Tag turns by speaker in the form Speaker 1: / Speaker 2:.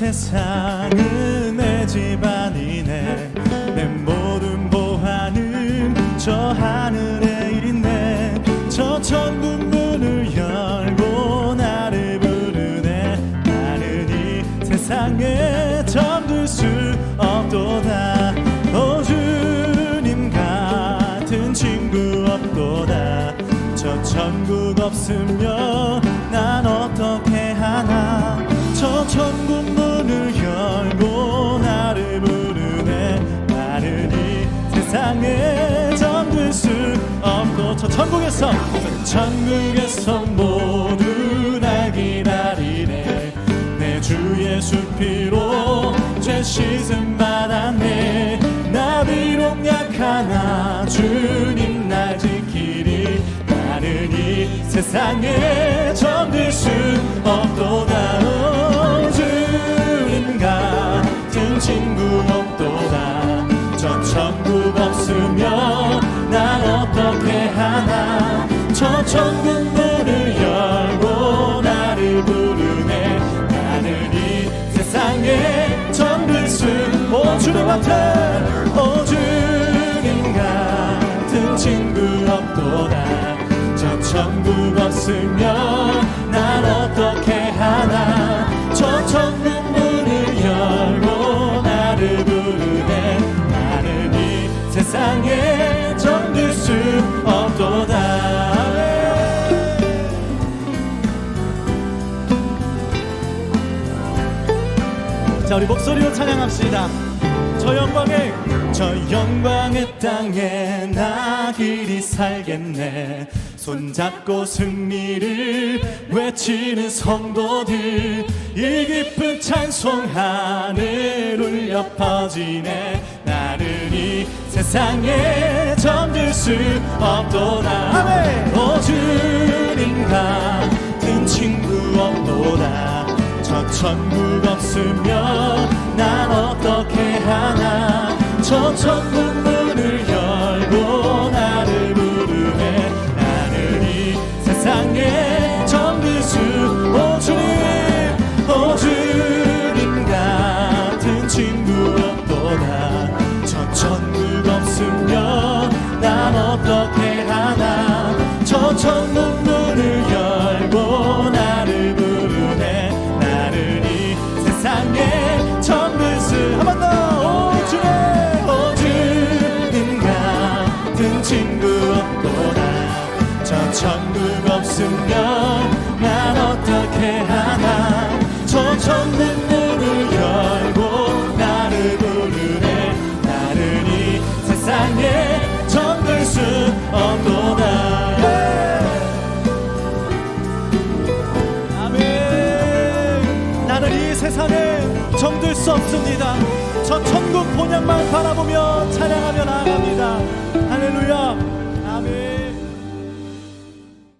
Speaker 1: 세상은 내 집안이네. 내 모든 보안은 저 하늘에 있네 저 천국 문을 열고 나를 부르네. 나는 이 세상에 잠들 수 없도다. 오 주님 같은 친구 없도다. 저 천국 없으면 난 어떻게 하나? 저 천국 문을 열고 나를 부르네. 나는 이 세상에 잠들 수 없고 저 천국에서 저 천국에서 모두 날 기다리네. 내 주 예수 피로 죄 씻음 받았네. 나 비록 약하나 주님 날 지키리. 나는 이 세상에 없도다 오, 주님 같은 친구 없도다. 저 천국 없으면 난 어떻게 하나? 저 천국 문을 열고 나를 부르네. 나는 이 세상에 잠들 수오 주님 같은 자 우리 목소리로 찬양합시다. 저 영광의 저 영광의 땅에 나 길이 살겠네. 손잡고 승리를 외치는 성도들 이 깊은 찬송 하늘 울려 퍼지네. 나는 이 세상에 잠들 수 없도다. 오주 어떻게 하나? 저 천국 문을 열고 나를 부르네. 나는 이 세상에 잠들 수한번 더 오 주님 오 주님 같은 친구 없도다 저 천국 없으면 난 어떻게 하나? 저 천국 세상에 정들 수 없습니다. 저 천국 본향만 바라보며 찬양하며 나아갑니다. 할렐루야